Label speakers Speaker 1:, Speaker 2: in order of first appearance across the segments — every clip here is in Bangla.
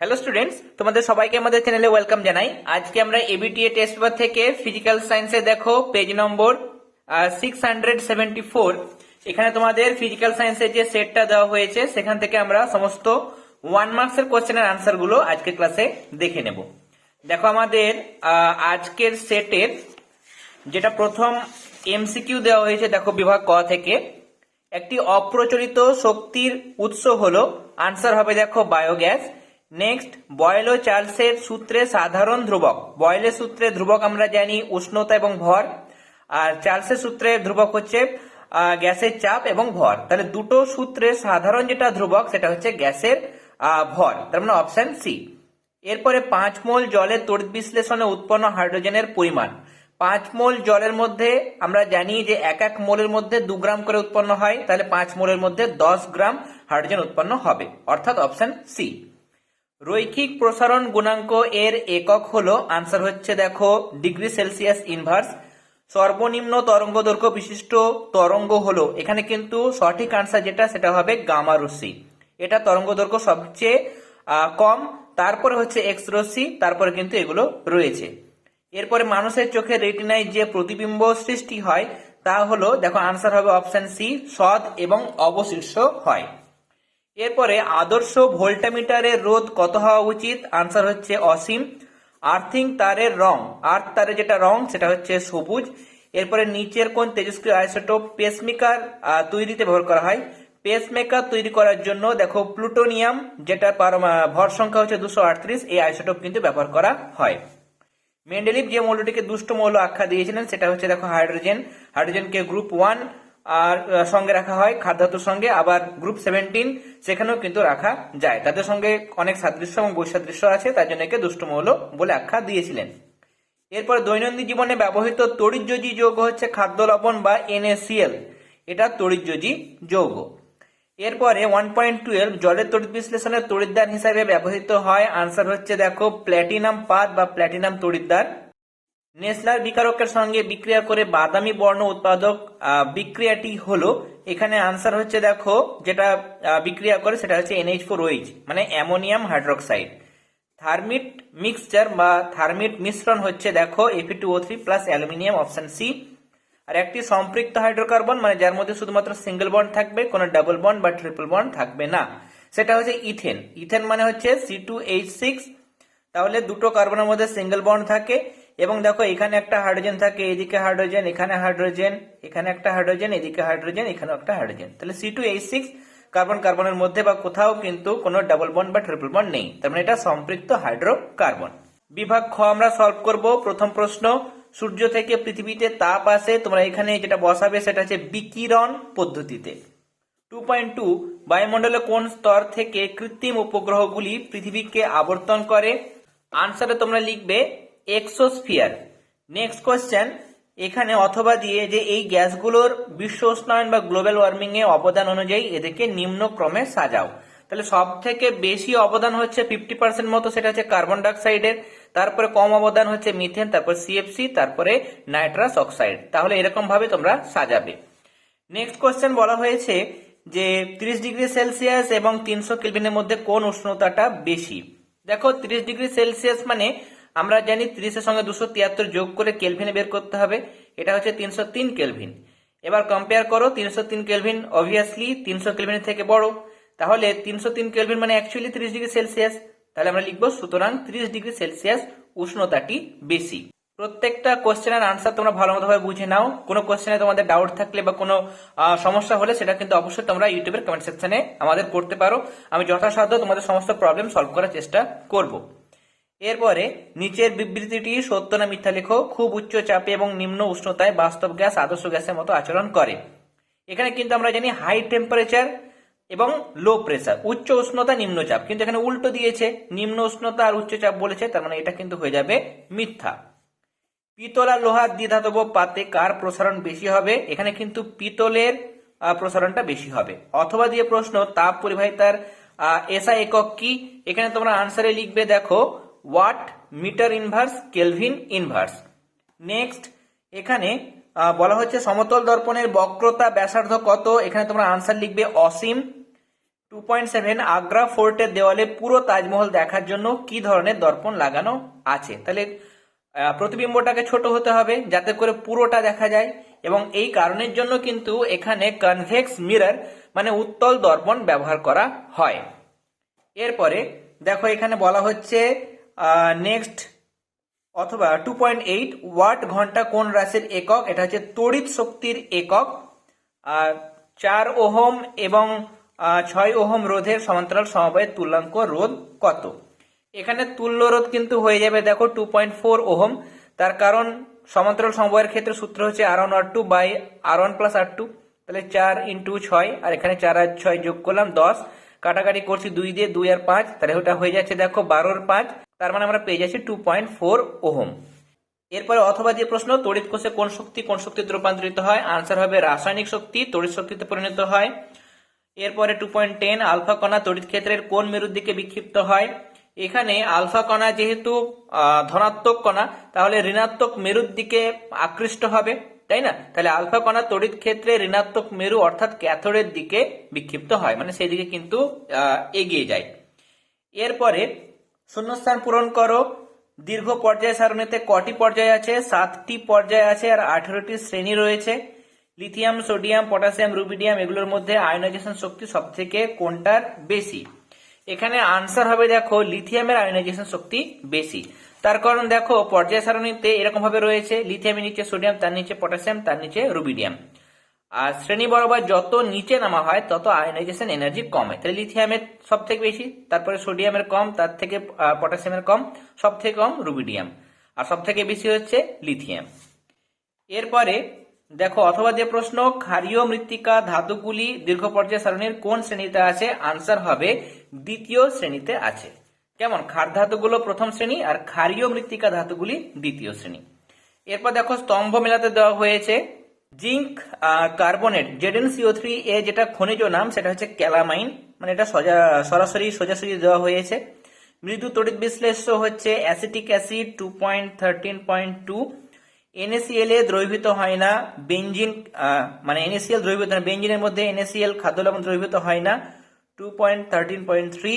Speaker 1: হ্যালো স্টুডেন্টস তোমাদের সবাইকে আমাদের চ্যানেলে ওয়েলকাম জানাই। আজকে আমরা এবিটিএ টেস্ট পেপার থেকে ফিজিক্যাল সায়েন্সে দেখো page number six hundred seventy four এখানে তোমাদের ফিজিক্যাল সায়েন্সের যে সেটটা দেওয়া হয়েছে, সেখান থেকে আমরা সমস্ত ওয়ান মার্কসের কোশ্চেনের আনসারগুলো আজকের ক্লাসে দেখে নেব। দেখো আমাদের আজকের সেটের যেটা প্রথম এমসিকিউ দেওয়া হয়েছে, দেখো বিভাগ ক থেকে। একটি অপ্রচলিত শক্তির উৎস হলো আনসার হবে দেখো বায়োগ্যাস নেক্সট বয়েল ও চার্লসের সূত্রে সাধারণ ধ্রুবক। বয়েলের সূত্রে ধ্রুবক আমরা জানি উষ্ণতা এবং ভর। আর চার্লসের সূত্রে ধ্রুবক হচ্ছে গ্যাসের চাপ এবং ভর। তাহলে দুটো সূত্রে সাধারণ যেটা ধ্রুবক, সেটা হচ্ছে গ্যাসের ভর। তার মানে অপশন সি এরপরে পাঁচ মোল জলের তড়িৎ বিশ্লেষণে উৎপন্ন হাইড্রোজেনের পরিমাণ। পাঁচ মোল জলের মধ্যে আমরা জানি যে এক এক মোলের মধ্যে দু গ্রাম করে উৎপন্ন হয়। তাহলে পাঁচ মোলের মধ্যে দশ গ্রাম হাইড্রোজেন উৎপন্ন হবে। অর্থাৎ অপশন সি রৈখিক প্রসারণ গুণাঙ্ক এর একক হলো আনসার হচ্ছে দেখো ডিগ্রি সেলসিয়াস ইনভার্স সর্বনিম্ন তরঙ্গ দৈর্ঘ্য বিশিষ্ট তরঙ্গ হলো। এখানে কিন্তু সঠিক আনসার যেটা, সেটা হবে গামা রশ্মি। এটা তরঙ্গ দৈর্ঘ্য সবচেয়ে কম, তারপরে হচ্ছে এক্স রশ্মি, তারপরে কিন্তু এগুলো রয়েছে। এরপরে মানুষের চোখে রেটিনায় যে প্রতিবিম্ব সৃষ্টি হয়, তা হলো, দেখো আনসার হবে অপশন সি সদ এবং অবশিষ্ট হয়। এরপরে আদর্শ ভোল্টামিটারের রোধ কত হওয়া উচিত? আনসার হচ্ছে অসীম। আর্থিং তারের রং। আর্থ তারের যেটা রং, সেটা হচ্ছে সবুজ। এরপরে নিচের কোন তেজস্ক্রিয় আইসোটোপ পেসমেকার তৈরিতে ব্যবহার করা হয়। পেসমেকার তৈরি করার জন্য দেখো প্লুটোনিয়াম যেটা ভর সংখ্যা হচ্ছে দুশো আটত্রিশ, এই আইসোটোপ কিন্তু ব্যবহার করা হয়। মেন্ডেলিভ যে মৌলটিকে দুষ্ট মৌল আখ্যা দিয়েছিলেন, সেটা হচ্ছে দেখো হাইড্রোজেন হাইড্রোজেনকে গ্রুপ ওয়ান আর সঙ্গে রাখা হয় খাদ্যাতুর সঙ্গে, আবার গ্রুপ সেভেন্টিন সেখানেও কিন্তু রাখা যায়। তাদের সঙ্গে অনেক সাদৃশ্য এবং বৈসাদৃশ্য আছে, তার জন্য একে দুষ্ট মৌল বলে আখ্যা দিয়েছিলেন। এরপর দৈনন্দিন জীবনে ব্যবহৃত তড়িৎযোজী যৌগ হচ্ছে খাদ্য লবণ বা এনএসিএল এটা তড়িৎযোজী যৌগ। এরপরে ওয়ান পয়েন্ট টুয়েলভ জলের তড়িৎ বিশ্লেষণের তড়িৎদ্বার হিসাবে ব্যবহৃত হয়। আনসার হচ্ছে দেখো প্ল্যাটিনাম পাত বা প্ল্যাটিনাম তড়িৎদ্বার নেসলার বিকারকের সঙ্গে বিক্রিয়া করে বাদামি বর্ণ উৎপাদক বিক্রিয়াটি হলো, এখানে আনসার হচ্ছে দেখো, যেটা বিক্রিয়া করে সেটা হচ্ছে N H four O H মানে অ্যামোনিয়াম হাইড্রোক্সাইড। থার্মিট মিক্সচার বা থার্মিট মিশ্রণ হচ্ছে দেখো A P two O three plus aluminium option C আর একটি সম্পৃক্ত হাইড্রোকার্বন মানে যার মধ্যে শুধুমাত্র সিঙ্গেল বন্ড থাকবে, কোনো ডাবল বন্ড বা ট্রিপল বন্ড থাকবে না। সেটা হচ্ছে ইথেন। ইথেন মানে হচ্ছে সি টু এইচ সিক্স তাহলে দুটো কার্বনের মধ্যে সিঙ্গেল বন্ড থাকে। এবং দেখো, এখানে একটা হাইড্রোজেন থাকে, এদিকে হাইড্রোজেন এখানে হাইড্রোজেন এখানে একটা হাইড্রোজেন এদিকে হাইড্রোজেন এখানেও একটা হাইড্রোজেন তাহলে C two H six carbon কার্বনের মধ্যে বা কোথাও কিন্তু কোনো ডাবল বন্ড বা ট্রিপল বন্ড নেই। তার মানে এটা সম্পৃক্ত হাইড্রোকার্বন বিভাগ খ আমরা সলভ করব। প্রথম প্রশ্ন, সূর্য থেকে পৃথিবীতে তাপ আসে, তোমরা এখানে যেটা বসাবে সেটা হচ্ছে বিকিরণ পদ্ধতিতে। টু পয়েন্ট টু বায়ুমণ্ডলে কোন স্তর থেকে কৃত্রিম উপগ্রহগুলি পৃথিবীকে আবর্তন করে? আনসারে তোমরা লিখবে এক্সোস্ফিয়ার নেক্সট কোয়েশ্চেন এখানে অথবা দিয়ে যে এই গ্যাসগুলোর বিশ্ব উষ্ণায়ন বা গ্লোবাল ওয়ার্মিং এ অবদান অনুযায়ী এদেরকে নিম্ন ক্রমে সাজাও। তাহলে সব থেকে বেশি অবদান হচ্ছে ফিফটি পার্সেন্ট মতো, সেটা হচ্ছে কার্বন ডাইঅক্সাইডের তারপরে কম অবদান হচ্ছে মিথেন তারপর সিএফসি তারপরে নাইট্রাস অক্সাইড তাহলে এরকম ভাবে তোমরা সাজাবে। নেক্সট কোয়েশ্চেন বলা হয়েছে যে 30 ডিগ্রি সেলসিয়াস এবং তিনশো কেলভিনের মধ্যে কোন উষ্ণতাটা বেশি? দেখো 30 ডিগ্রি সেলসিয়াস মানে আমরা জানি তিরিশের সঙ্গে দুশো তিয়াত্তর যোগ করে কেলভিনে বের করতে হবে। এটা হচ্ছে তিনশো তিন কেলভিন। এবার কম্পেয়ার করো, তিনশো তিন কেলভিন অবভিয়াসলি তিনশো কেলভিনের থেকে বড়। তাহলে তিনশো তিন কেলভিন মানে অ্যাকচুয়ালি তিরিশ ডিগ্রি সেলসিয়াস। তাহলে আমরা লিখব, সুতরাং তিরিশ ডিগ্রি সেলসিয়াস উষ্ণতাটি বেশি। প্রত্যেকটা কোশ্চেনের আনসার তোমরা ভালো মতো ভাবে বুঝে নাও। কোনো কোশ্চেনে তোমাদের ডাউট থাকলে বা কোনো সমস্যা হলে সেটা কিন্তু অবশ্যই তোমরা ইউটিউবের কমেন্ট সেকশনে আমাদের করতে পারো। আমি যথাসাধ্য তোমাদের সমস্ত প্রবলেম সলভ করার চেষ্টা করব। এরপরে নিচের বিবৃতিটি সত্য না মিথ্যা লেখো, খুব উচ্চ চাপে এবং নিম্ন উষ্ণতায় বাস্তব গ্যাস, আদর্শ গ্যাসের মতো আচরণ করে। এখানে কিন্তু আমরা জানি হাই টেম্পারেচার এবং লো প্রেসার উচ্চ উষ্ণতা, নিম্ন চাপ। কিন্তু এখানে উল্টো দিয়েছে, নিম্ন উষ্ণতা আর উচ্চ চাপ বলেছে, তার মানে এটা কিন্তু হয়ে যাবে মিথ্যা। পিতল আর লোহার দ্বিধাতব পাতে কার প্রসারণ বেশি হবে? এখানে কিন্তু পিতলের প্রসারণটা বেশি হবে। অথবা দিয়ে প্রশ্ন, তাপ পরিবাহিতার এসআই একক কি? এখানে তোমরা আনসারে লিখবে, দেখো watt metre inverse kelvin inverse next এখানে বলা হচ্ছে সমতল দর্পণের বক্রতা ব্যাসার্ধ কত? এখানে তোমরা আনসার লিখবে অসীম। টু পয়েন্ট সেভেন আগ্রা ফোর্টের দেওয়ালে পুরো তাজমহল দেখার জন্য কি ধরনের দর্পণ লাগানো আছে? তাহলে প্রতিবিম্বটাকে ছোট হতে হবে যাতে করে পুরোটা দেখা যায়। এবং এই কারণের জন্য কিন্তু এখানে কনভেক্স মিরর মানে উত্তল দর্পণ ব্যবহার করা হয়। এরপরে, দেখো এখানে বলা হচ্ছে নেক্সট অথবা টু পয়েন্ট এইট ওয়াট ঘণ্টা কোন রাশির একক? এটা হচ্ছে তড়িৎ শক্তির একক। চার ওহম এবং ছয় ওহম রোধের সমান্তরাল সমবায়ের তুল্যাঙ্ক রোধ কত? এখানে তুল্য রোধ কিন্তু হয়ে যাবে, দেখো টু পয়েন্ট ফোর ওহম। তার কারণ, সমান্তরাল সমবায়ের ক্ষেত্রে সূত্র হচ্ছে R one R two by R one plus R two তাহলে চার ইন্টু ছয়, আর এখানে চার আর ছয় যোগ করলাম দশ। কাটাকাটি করছি দুই দিয়ে দুই আর পাঁচ, তাহলে ওটা হয়ে যাচ্ছে, দেখো, বারোর পাঁচ। তার মানে আমরা পেয়ে যাচ্ছি টু পয়েন্ট ফোর ওহম। এরপরে অথবা যে প্রশ্ন, তড়িৎ কোষে কোন শক্তি, কোন শক্তিতে রূপান্তরিত হয়? আনসার হবে রাসায়নিক শক্তি, তড়িৎ শক্তিতে পরিণত হয়। এরপরে টু পয়েন্ট টেন আলফা কণা তড়িৎ ক্ষেত্রের কোন মেরুর দিকে বিক্ষিপ্ত হয়? এখানে আলফা কণা যেহেতু ধনাত্মক কণা, তাহলে ঋণাত্মক মেরুর দিকে আকৃষ্ট হবে, তাই না? তাহলে আলফা কণা তড়িৎ ক্ষেত্রে ঋণাত্মক মেরু অর্থাৎ ক্যাথোডের দিকে বিক্ষিপ্ত হয় মানে সেই দিকে কিন্তু এগিয়ে যায়। এরপরে শূন্যস্থান পূরণ করো। দীর্ঘ পর্যায় সারণীতে কটি পর্যায় আছে? সাতটি পর্যায় আছে আর আঠেরোটি শ্রেণি রয়েছে। লিথিয়াম, সোডিয়াম, পটাশিয়াম, রুবিডিয়াম এগুলোর মধ্যে আয়নাইজেশন শক্তি সব থেকে কোনটার বেশি? এখানে আনসার হবে, দেখো, লিথিয়ামের আয়নাইজেশন শক্তি বেশি। তার কারণ, দেখো, পর্যায় সারণীতে এরকম ভাবে রয়েছে। লিথিয়ামের নিচে সোডিয়াম, তার নিচে পটাশিয়াম, তার নিচে রুবিডিয়াম। আর শ্রেণি বরাবর যত নিচে নামা হয়, তত আয়নাইজেশন এনার্জি কমে। তাহলে লিথিয়ামের সব থেকে বেশি, তারপরে সোডিয়ামের কম, তার থেকে পটাশিয়ামের কম সব থেকে কম রুবিডিয়াম আর সব থেকে বেশি হচ্ছে লিথিয়াম এরপরে, দেখো, অথবা যে প্রশ্ন, ক্ষারীয় মৃত্তিকা, ধাতুগুলি দীর্ঘ পর্যায় সারণীর কোন শ্রেণীতে আছে? আনসার হবে, দ্বিতীয় শ্রেণীতে আছে। কেমন? ক্ষার ধাতুগুলো প্রথম শ্রেণি আর ক্ষারীয় মৃত্তিকা ধাতুগুলি দ্বিতীয় শ্রেণি। এরপর দেখো, স্তম্ভ মেলাতে দেওয়া হয়েছে। Zinc carbonate Z N C O three এ যেটা খনিজ নাম, সেটা হচ্ছে ক্যালামাইন মানে এটা সজা- সরাসরি সোজাসুজি দেওয়া হয়েছে মৃদু তড়িৎ বিশ্লেষ্য হচ্ছে acetic acid two point thirteen point two N A C L এ দ্রবীভূত হয় না বেঞ্জিন মানে এনএসিএল দ্রবীভূত হয় না। বেঞ্জিনের মধ্যে এনএসিএল খাদ্য লবণ দ্রবীভূত হয় না, two point thirteen point three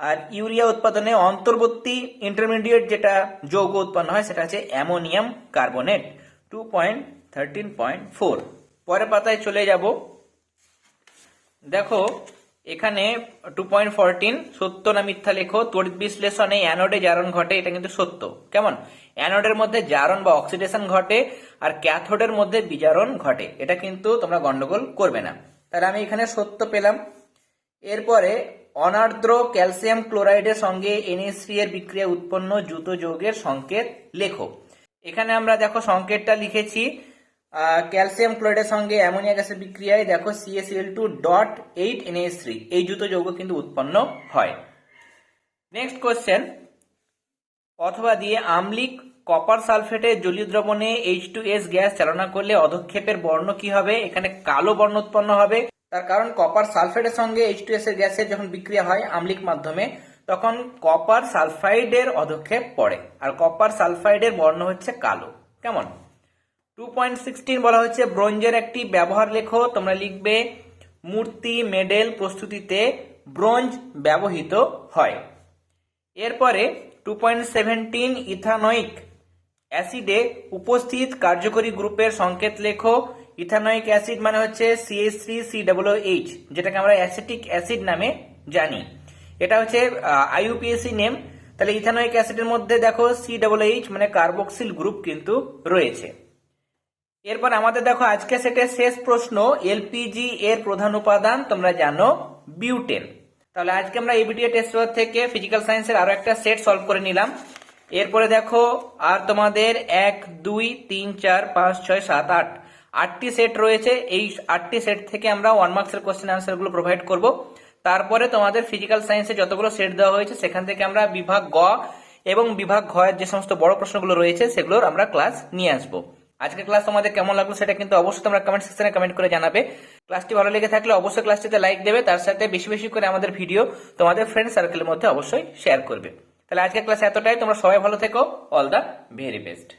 Speaker 1: আর ইউরিয়া উৎপাদনে অন্তর্বর্তী ইন্টারমিডিয়েট যেটা যৌগ উৎপন্ন হয়, সেটা হচ্ছে ammonium carbonate, two point thirteen point four পরের পাতায় চলে যাব। দেখো, এখানে টু পয়েন্ট ফোরটিন সত্য না মিথ্যা লেখো। তড়িৎ বিশ্লেষণে অ্যানোডে জারণ ঘটে, এটা কিন্তু সত্য। কেমন? অ্যানোডের মধ্যে জারণ বা অক্সিডেশন ঘটে আর ক্যাথোডের মধ্যে বিজারণ ঘটে। এটা কিন্তু তোমরা গন্ডগোল করবে না। তাহলে আমি এখানে সত্য পেলাম। এরপরে, অনার্দ্র ক্যালসিয়াম ক্লোরাইডের সঙ্গে এনএসি এর বিক্রিয়া উৎপন্ন জুতো যৌগের সংকেত লেখো। এখানে আমরা দেখো সংকেতটা লিখেছি। ক্যালসিয়াম ক্লোরাইডের সঙ্গে অ্যামোনিয়া গ্যাসের বিক্রিয়ায় দেখো C A C L two dot eight N S three এই জুত যৌগ কিন্তু উৎপন্ন হয়। নেক্সট কোশ্চেন অথবা দিয়ে আমলিক কপার সালফেটের জলীয় দ্রবণে এইচ টু এস গ্যাস চালনা করলে অধক্ষেপের বর্ণ কি হবে? এখানে কালো বর্ণ উৎপন্ন হবে। তার কারণ কপার সালফেটের সঙ্গে এইচ টু এস এর গ্যাসের যখন বিক্রিয়া হয় আমলিক মাধ্যমে, তখন কপার সালফাইডের অধক্ষেপ পড়ে। আর কপার সালফাইডের বর্ণ হচ্ছে কালো। কেমন? টু পয়েন্ট সিক্সটিন বলা হচ্ছে ব্রোঞ্জের একটি ব্যবহার লেখো, তোমরা লিখবে, মূর্তি, মেডেল প্রস্তুতিতে ব্রোঞ্জ ব্যবহৃত হয়। এরপরে টু পয়েন্ট সেভেন্টিন ইথানয়িক অ্যাসিডে উপস্থিত কার্যকরী গ্রুপের সংকেত লেখো। ইথানয়িক অ্যাসিড মানে হচ্ছে সিএস থ্রি সি এইচ যেটাকে আমরা অ্যাসিটিক অ্যাসিড নামে জানি। এটা হচ্ছে আইইউপিএসসি নেম তাহলে ইথানয়িক অ্যাসিডের মধ্যে দেখো সি এইচ মানে কার্বক্সিল গ্রুপ কিন্তু রয়েছে। এরপর আমাদের দেখো আজকে সেটের শেষ প্রশ্ন, এলপিজি এর প্রধান উপাদান, তোমরা জানো, বিউটেন। তাহলে আজকে আমরা এবিটিএ টেস্ট থেকে ফিজিক্যাল সায়েন্সের আরও একটা সেট সলভ করে নিলাম। এরপরে দেখো, আর তোমাদের এক, দুই, তিন, চার, পাঁচ, ছয়, সাত, আট। আটটি সেট রয়েছে, এই আটটি সেট থেকে আমরা ওয়ান মার্কসের কোশ্চেন আনসারগুলো প্রোভাইড করব। তারপরে তোমাদের ফিজিক্যাল সায়েন্সে যতগুলো সেট দেওয়া হয়েছে, সেখান থেকে আমরা বিভাগ গ এবং বিভাগ ঘ যে সমস্ত বড় প্রশ্নগুলো রয়েছে, সেগুলোর আমরা ক্লাস নিয়ে আসব। আজকের ক্লাস তোমাদের কেমন লাগল সেটা কিন্তু অবশ্যই তোমরা কমেন্ট সেকশনে কমেন্ট করে জানাবে। ক্লাসটি ভালো লেগে থাকলে অবশ্যই ক্লাসটিতে লাইক দেবে, তার সাথে বেশি বেশি করে আমাদের ভিডিও তোমাদের ফ্রেন্ড সার্কেলের মধ্যে অবশ্যই শেয়ার করবে। তাহলে আজকের ক্লাস এতটাই, তোমরা সবাই ভালো থেকো অল দ্য ভেরি বেস্ট